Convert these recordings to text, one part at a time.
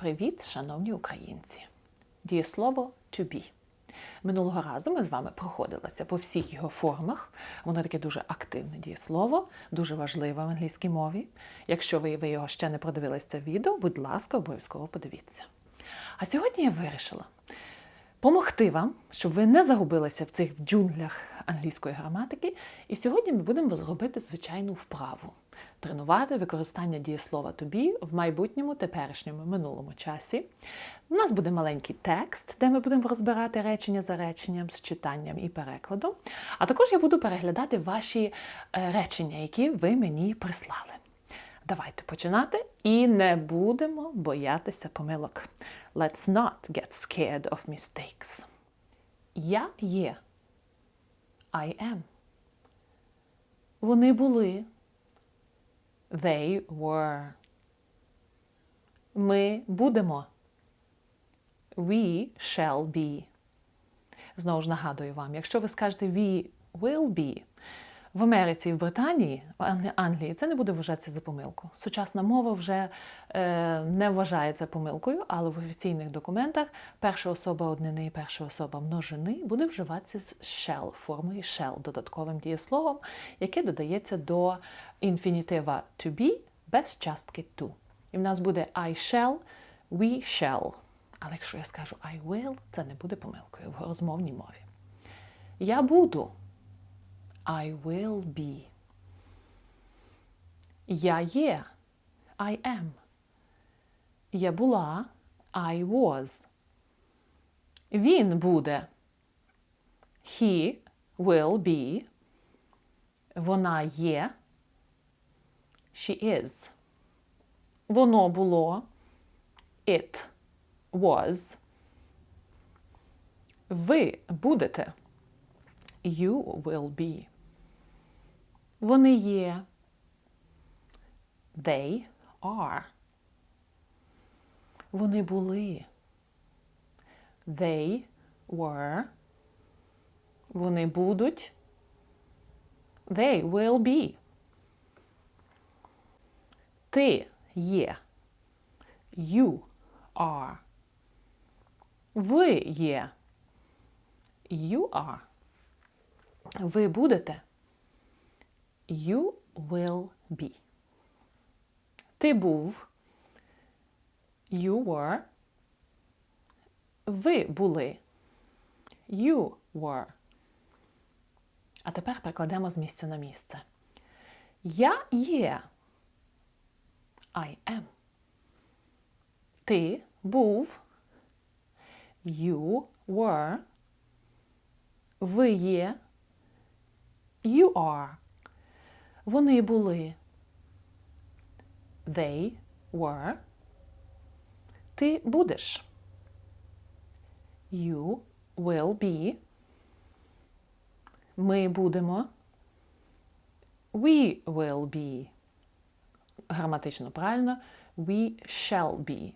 Привіт, шановні українці! Дієслово to be. Минулого разу ми з вами проходилися по всіх його формах. Воно таке дуже активне дієслово, дуже важливе в англійській мові. Якщо ви, ви його ще не продивилися це відео, будь ласка, обов'язково подивіться. А сьогодні я вирішила помогти вам, щоб ви не загубилися в цих джунглях англійської граматики. І сьогодні ми будемо робити звичайну вправу. Тренувати використання дієслова be в майбутньому, теперішньому, минулому часі. У нас буде маленький текст, де ми будемо розбирати речення за реченням з читанням і перекладом. А також я буду переглядати ваші е, речення, які ви мені прислали. Давайте починати і не будемо боятися помилок. Let's not get scared of mistakes. Я є. I am. Вони були. They were. Ми будемо. We shall be. Знову ж нагадую вам, якщо ви скажете we will be, в Америці і в Британії, в Англії, це не буде вважатися за помилку. Сучасна мова вже е, не вважається помилкою, але в офіційних документах перша особа однини і перша особа множини буде вживатися з shall, формою shall, додатковим дієсловом, яке додається до інфінітива to be без частки to. І в нас буде I shall, we shall. Але якщо я скажу I will, це не буде помилкою в розмовній мові. Я буду. I will be. Я є. I am. Я була. I was. Він буде. He will be. Вона є. She is. Воно було. It was. Ви будете. You will be. Вони є. They are. Вони були. They were. Вони будуть. They will be. Ти є. You are. Ви є. You are. Ви будете. You will be. Ти був. You were. Ви були. You were. А тепер перекладемо з місця на місце. Я є. I am. Ти був. You were. Ви є. You are. Вони були. They were. Ти будеш. You will be. Ми будемо. We will be. Граматично правильно. We shall be.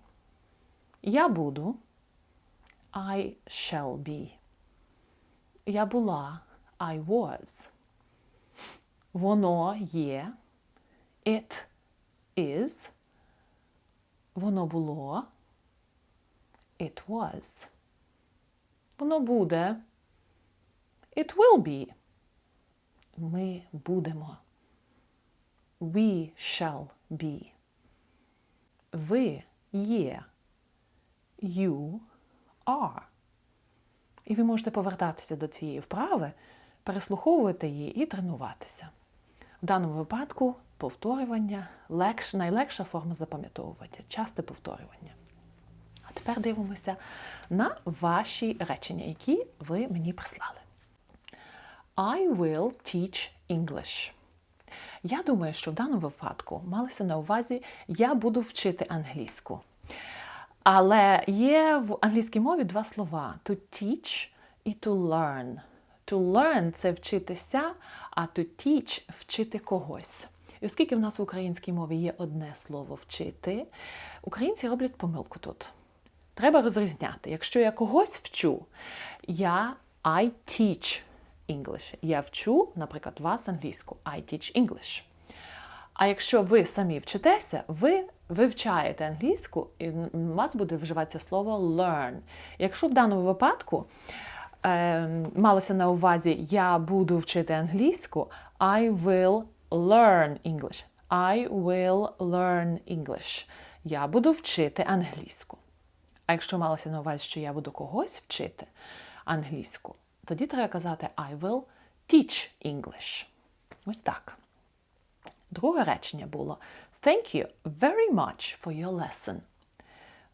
Я буду. I shall be. Я була. I was. Воно є. It is. Воно було. It was. Воно буде. It will be. Ми будемо. We shall be. Ви є. You are. І ви можете повертатися до цієї вправи, переслуховувати її і тренуватися. В даному випадку повторювання легш, найлегша форма запам'ятовування, часте повторювання. А тепер дивимося на ваші речення, які ви мені прислали. I will teach English. Я думаю, що в даному випадку малося на увазі я буду вчити англійську. Але є в англійській мові два слова: to teach і to learn. To learn це вчитися, а to teach вчити когось. І оскільки в нас в українській мові є одне слово вчити, українці роблять помилку тут. Треба розрізняти. Якщо я когось вчу, я I teach English. Я вчу, наприклад, вас англійську. I teach English. А якщо ви самі вчитеся, ви вивчаєте англійську, і у вас буде вживатися слово learn. Якщо в даному випадку малося на увазі я буду вчити англійську, I will learn English. I will learn English. Я буду вчити англійську. А якщо малося на увазі, що я буду когось вчити англійську, тоді треба казати I will teach English. Ось так. Друге речення було Thank you very much for your lesson.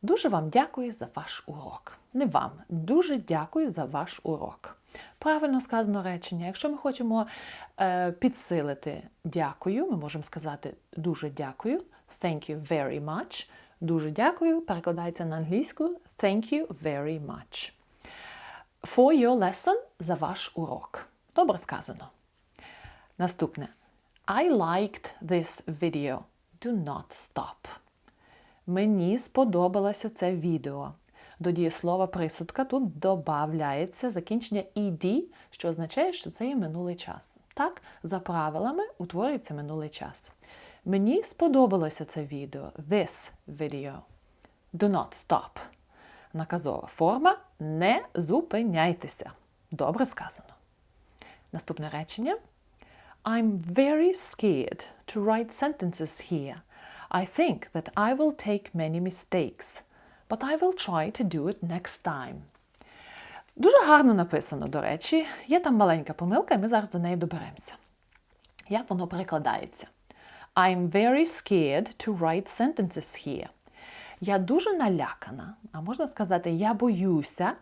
Дуже вам дякую за ваш урок. Не вам, дуже дякую за ваш урок. Правильно сказано речення. Якщо ми хочемо е, підсилити дякую, ми можемо сказати дуже дякую. Thank you very much. Дуже дякую. Перекладається на англійську Thank you very much. For your lesson за ваш урок. Добре сказано. Наступне. I liked this video. Do not stop. Мені сподобалося це відео. До дієслова присудка тут додається закінчення ed, що означає, що це є минулий час. Так, за правилами утворюється минулий час. Мені сподобалося це відео. This video. Do not stop. Наказова форма не зупиняйтеся. Добре сказано. Наступне речення. I'm very scared to write sentences here. I think that I will take many mistakes, but I will try to do it next time. Дуже гарно написано, до речі. Є там маленька помилка, і ми зараз до неї доберемося. Як воно перекладається? I'm very scared to write sentences here. Я дуже налякана, а можна сказати, я боюся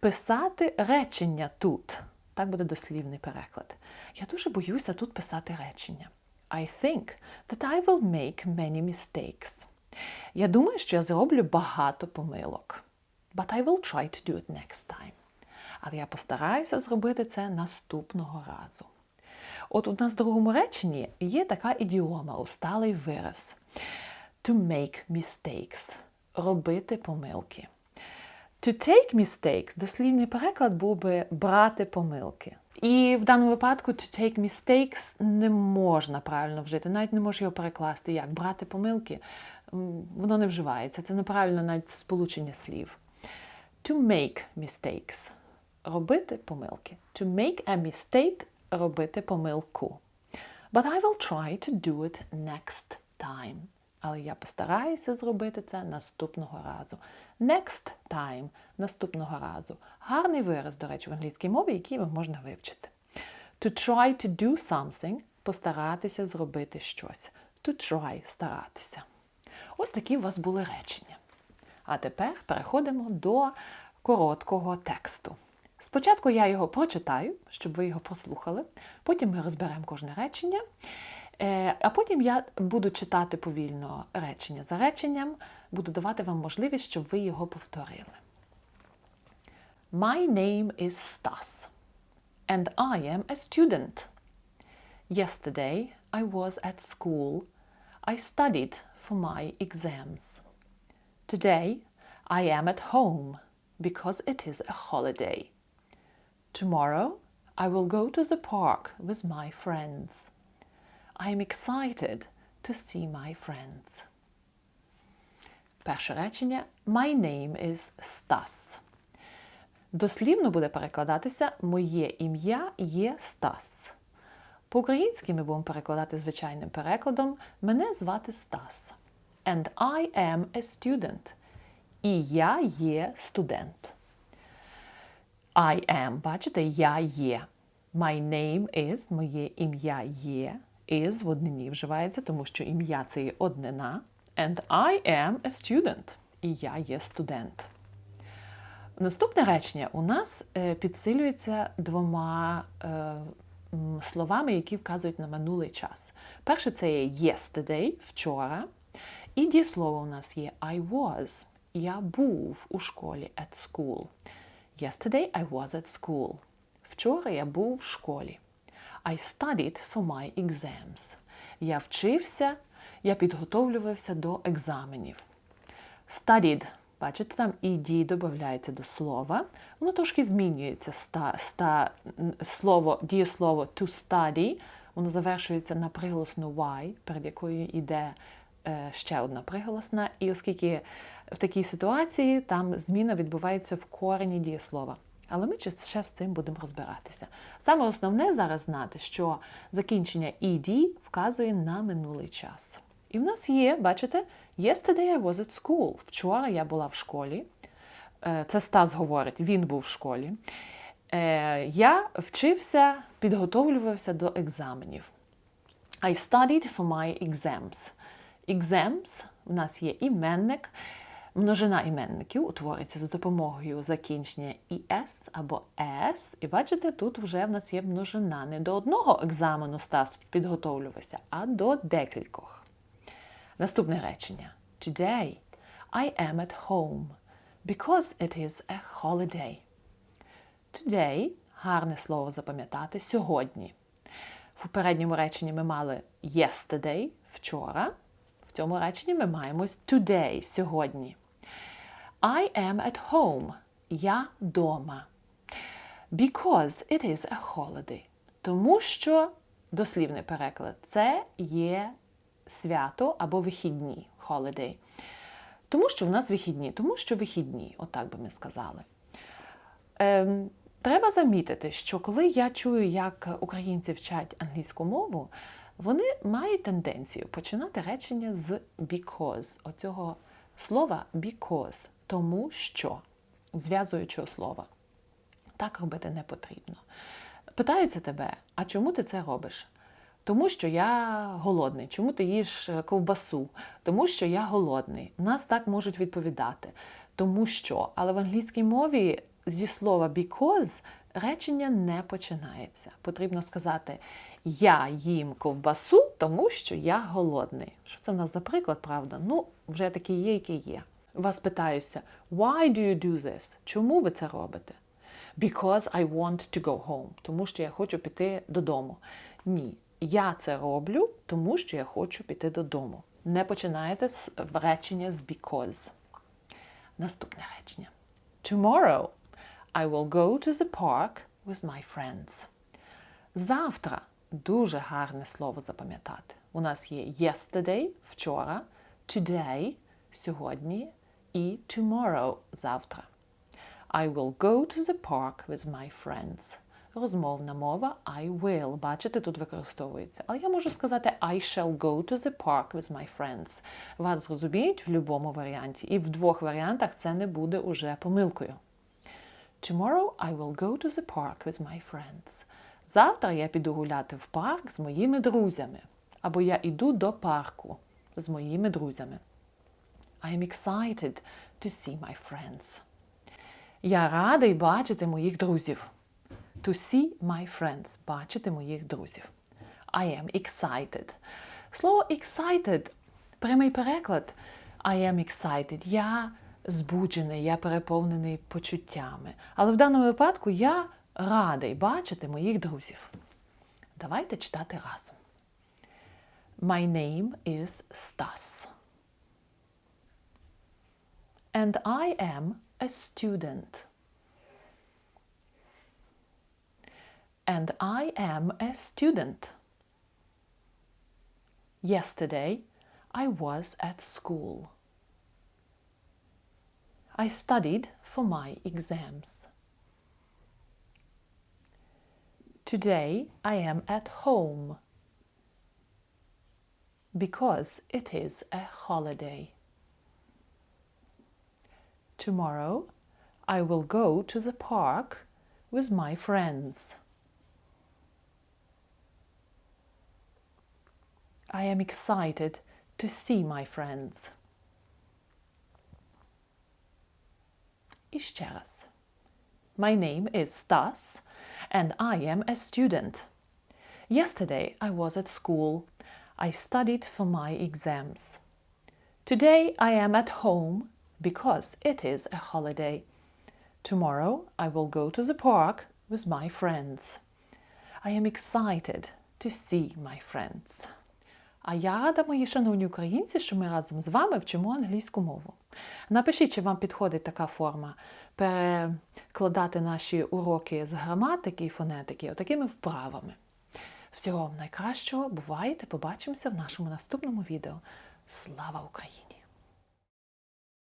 писати речення тут. Так буде дослівний переклад. Я дуже боюся тут писати речення. I think that I will make many mistakes. Я думаю, що я зроблю багато помилок. But I will try to do it next time. Але я постараюся зробити це наступного разу. От у нас в другому реченні є така ідіома, усталий вираз. To make mistakes. Робити помилки. To take mistakes, дослівний переклад був би брати помилки. І в даному випадку to take mistakes не можна правильно вжити, навіть не можеш його перекласти як брати помилки. Воно не вживається. Це неправильно навіть сполучення слів. To make mistakes. Робити помилки. To make a mistake робити помилку. But I will try to do it next time. Але я постараюся зробити це наступного разу. Next time наступного разу. Гарний вираз, до речі, в англійській мові, який можна вивчити. To try to do something постаратися зробити щось. To try старатися. Ось такі у вас були речення. А тепер переходимо до короткого тексту. Спочатку я його прочитаю, щоб ви його прослухали, потім ми розберемо кожне речення. А потім я буду читати повільно речення за реченням, буду давати вам можливість, щоб ви його повторили. My name is Stas, and I am a student. Yesterday I was at school. I studied for my exams. Today I am at home because it is a holiday. Tomorrow I will go to the park with my friends. I am excited to see my friends. Перше речення My name is Stas. Дослівно буде перекладатися Моє ім'я є Стас. По-українськи ми будемо перекладати звичайним перекладом Мене звати Стас. And I am a student. І я є студент. I am, бачите, я є. My name is, моє ім'я є. Is в однині вживається, тому що ім'я це є однина. And I am a student. І я є студент. Наступне речення у нас підсилюється двома е, словами, які вказують на минулий час. Перше це є yesterday, вчора. І дієслово у нас є I was. Я був у школі at school. Yesterday I was at school. Вчора я був в школі. I studied for my exams. Я вчився, я підготовлювався до екзаменів. Studied, бачите, там ed додається до слова. Воно трошки змінюється. Ста, ста, слово, Дієслово to study воно завершується на приголосну Y, перед якою йде е, ще одна приголосна. І оскільки в такій ситуації там зміна відбувається в корені дієслова. Але ми ще з цим будемо розбиратися. Саме основне зараз знати, що закінчення ED вказує на минулий час. І в нас є, бачите, yesterday I was at school. Вчора я була в школі. Е, Це Стас говорить, він був в школі. Е, Я вчився, підготовлювався до екзаменів. I studied for my exams. Exams в нас є іменник. Множина іменників утворюється за допомогою закінчення «іс» або «с». І бачите, тут вже в нас є множина. Не до одного екзамену Стас підготовлювався, а до декількох. Наступне речення. Today I am at home because it is a holiday. Today гарне слово запам'ятати сьогодні. В попередньому реченні ми мали yesterday вчора. В цьому реченні ми маємо today сьогодні. I am at home. Я дома. Because it is a holiday. Тому що дослівний переклад це є свято або вихідні holiday. Тому що в нас вихідні, тому що вихідні, отак би ми сказали. Ем, Треба замітити, що коли я чую, як українці вчать англійську мову, вони мають тенденцію починати речення з because, оцього слова because, тому що, зв'язуючого слова. Так робити не потрібно. Питаються тебе, а чому ти це робиш? Тому що я голодний. Чому ти їш ковбасу? Тому що я голодний. Нас так можуть відповідати. Тому що. Але в англійській мові зі слова because речення не починається. Потрібно сказати Я їм ковбасу, тому що я голодний. Що це в нас за приклад, правда? Ну, вже такий є, який є. Вас питаюся, why do you do this? Чому ви це робите? Because I want to go home. Тому що я хочу піти додому. Ні. Я це роблю, тому що я хочу піти додому. Не починаєте з речення з because. Наступне речення. Tomorrow I will go to the park with my friends. Завтра дуже гарне слово запам'ятати. У нас є yesterday вчора, today сьогодні і tomorrow завтра. I will go to the park with my friends. Розмовна мова I will. Бачите, тут використовується. Але я можу сказати I shall go to the park with my friends. Вас зрозуміють в будь-якому варіанті. І в двох варіантах це не буде уже помилкою. Tomorrow I will go to the park with my friends. Завтра я піду гуляти в парк з моїми друзями. Або я йду до парку з моїми друзями. I am excited to see my friends. Я радий бачити моїх друзів. To see my friends. Бачити моїх друзів. I am excited. Слово excited, прямий переклад. I am excited. Я збуджений, я переповнений почуттями. Але в даному випадку я радий бачити моїх друзів. Давайте читати разом. My name is Stas. And I am a student. And I am a student. Yesterday, I was at school. I studied for my exams. Today I am at home because it is a holiday. Tomorrow I will go to the park with my friends. I am excited to see my friends. Iszczeraz. My name is Stas and I am a student. Yesterday I was at school. I studied for my exams. Today I am at home because it is a holiday. Tomorrow I will go to the park with my friends. I am excited to see my friends. А я рада, мої шановні українці, що ми разом з вами вчимо англійську мову. Напишіть, чи вам підходить така форма перекладати наші уроки з граматики і фонетики отакими вправами. Всього вам найкращого. Бувайте, побачимося в нашому наступному відео. Слава Україні!